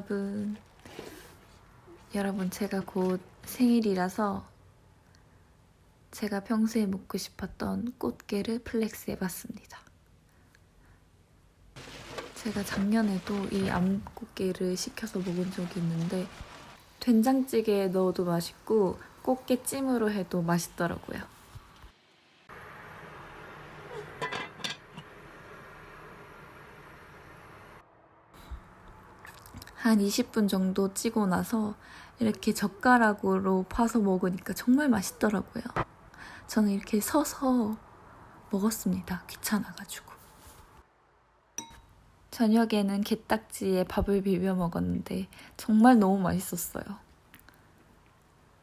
여러분, 여러분 제가 곧 생일이라서 제가 평소에 먹고 싶었던 꽃게를 플렉스 해봤습니다. 제가 작년에도 이 암꽃게를 시켜서 먹은 적이 있는데 된장찌개에 넣어도 맛있고 꽃게찜으로 해도 맛있더라고요. 한 20분 정도 찌고 나서 이렇게 젓가락으로 파서 먹으니까 정말 맛있더라고요. 저는 이렇게 서서 먹었습니다. 귀찮아가지고. 저녁에는 게딱지에 밥을 비벼 먹었는데 정말 너무 맛있었어요.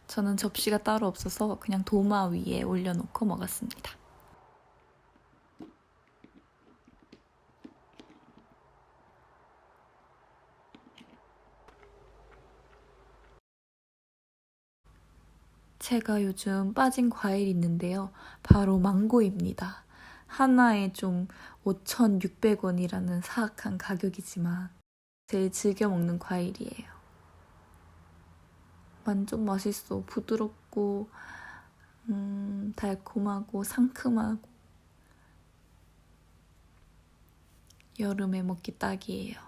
저는 접시가 따로 없어서 그냥 도마 위에 올려놓고 먹었습니다. 제가 요즘 빠진 과일이 있는데요. 바로 망고입니다. 하나에 좀 5,600원이라는 사악한 가격이지만 제일 즐겨 먹는 과일이에요. 완전 맛있어. 부드럽고, 음, 달콤하고, 상큼하고. 여름에 먹기 딱이에요.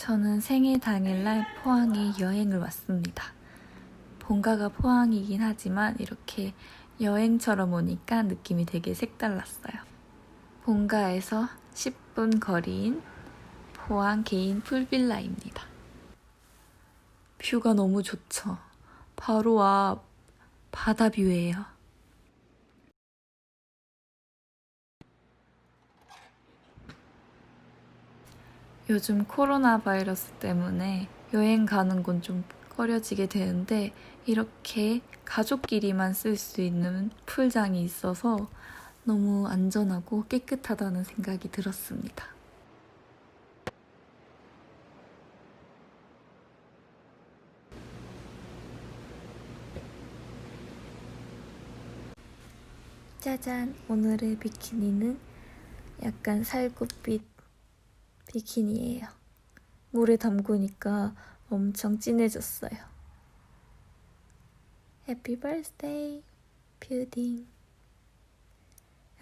저는 생일 당일날 포항에 여행을 왔습니다. 본가가 포항이긴 하지만 이렇게 여행처럼 오니까 느낌이 되게 색달랐어요. 본가에서 10분 거리인 포항 개인 풀빌라입니다. 뷰가 너무 좋죠. 바로 앞 바다 뷰예요. 요즘 코로나 바이러스 때문에 여행 가는 건 좀 꺼려지게 되는데 이렇게 가족끼리만 쓸 수 있는 풀장이 있어서 너무 안전하고 깨끗하다는 생각이 들었습니다. 짜잔! 오늘의 비키니는 약간 살구빛 비키니예요. 물에 담그니까 엄청 진해졌어요. 해피 버스데이 뷰딩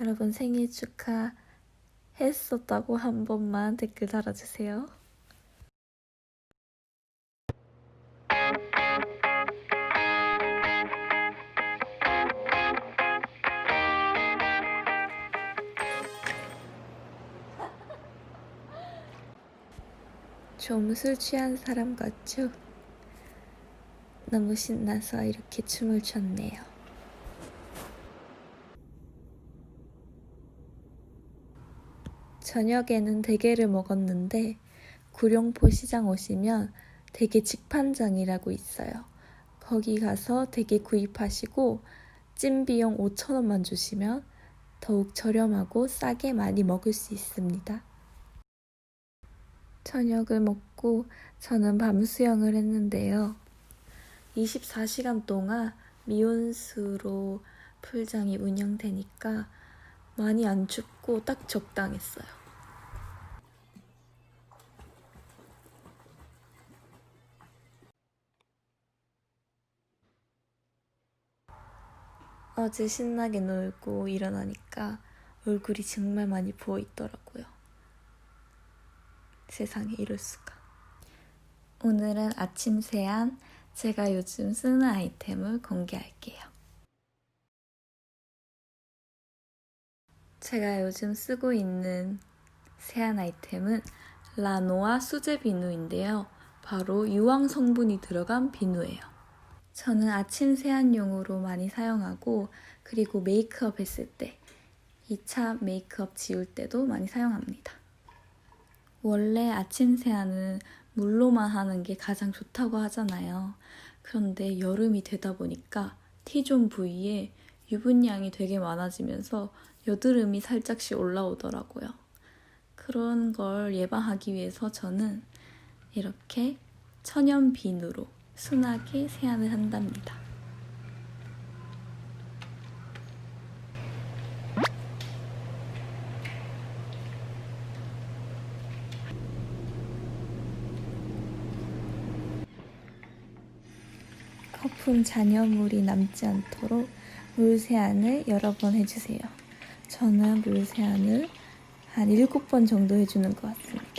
여러분 생일 축하 했었다고 한 번만 댓글 달아주세요. 좀 술 취한 사람 같죠? 너무 신나서 이렇게 춤을 췄네요. 저녁에는 대게를 먹었는데 구룡포 시장 오시면 대게 직판장이라고 있어요. 거기 가서 대게 구입하시고 찜 비용 5,000원만 주시면 더욱 저렴하고 싸게 많이 먹을 수 있습니다. 저녁을 먹고 저는 밤 수영을 했는데요. 24시간 동안 미온수로 풀장이 운영되니까 많이 안 춥고 딱 적당했어요. 어제 신나게 놀고 일어나니까 얼굴이 정말 많이 부어 있더라고요. 세상에 이럴 수가. 오늘은 아침 세안 제가 요즘 쓰는 아이템을 공개할게요. 제가 요즘 쓰고 있는 세안 아이템은 라노아 수제 비누인데요. 바로 유황 성분이 들어간 비누예요. 저는 아침 세안용으로 많이 사용하고 그리고 메이크업 했을 때 2차 메이크업 지울 때도 많이 사용합니다. 원래 아침 세안은 물로만 하는 게 가장 좋다고 하잖아요. 그런데 여름이 되다 보니까 T존 부위에 유분량이 되게 많아지면서 여드름이 살짝씩 올라오더라고요. 그런 걸 예방하기 위해서 저는 이렇게 천연 비누로 순하게 세안을 한답니다. 거품 잔여물이 남지 않도록 물 세안을 여러 번 해주세요. 저는 물 세안을 한 7번 정도 해주는 것 같습니다.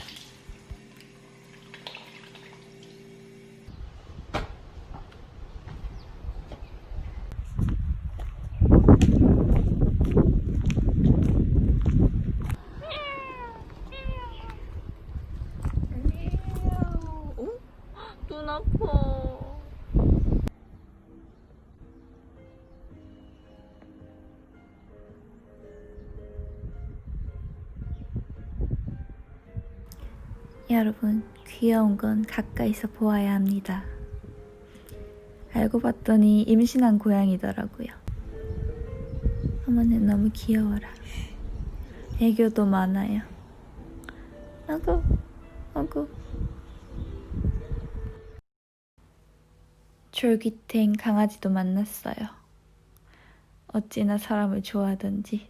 여러분, 귀여운 건 가까이서 보아야 합니다. 알고 봤더니 임신한 고양이더라고요. 어머니 너무 귀여워라. 애교도 많아요. 아구, 아구. 졸깃행 강아지도 만났어요. 어찌나 사람을 좋아하던지.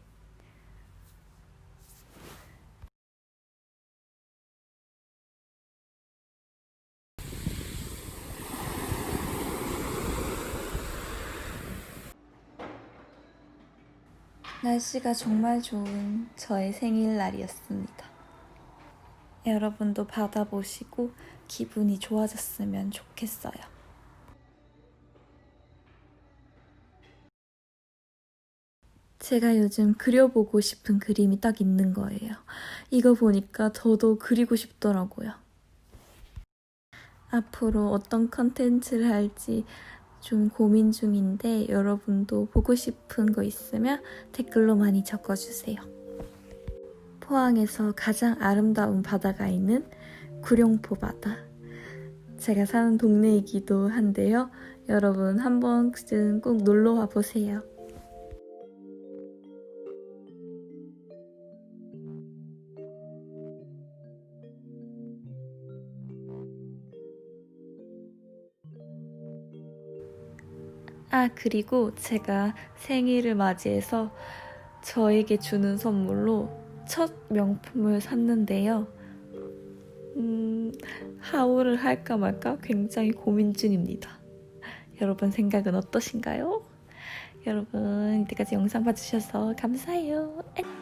날씨가 정말 좋은 저의 생일날이었습니다. 여러분도 받아보시고 기분이 좋아졌으면 좋겠어요. 제가 요즘 그려보고 싶은 그림이 딱 있는 거예요. 이거 보니까 저도 그리고 싶더라고요. 앞으로 어떤 컨텐츠를 할지 좀 고민 중인데 여러분도 보고 싶은 거 있으면 댓글로 많이 적어주세요. 포항에서 가장 아름다운 바다가 있는 구룡포 바다. 제가 사는 동네이기도 한데요. 여러분 한 번쯤 꼭 놀러 와 보세요. 아, 그리고 제가 생일을 맞이해서 저에게 주는 선물로 첫 명품을 샀는데요. 음, 하울을 할까 말까 굉장히 고민 중입니다. 여러분 생각은 어떠신가요? 여러분, 이때까지 영상 봐주셔서 감사해요. 안녕!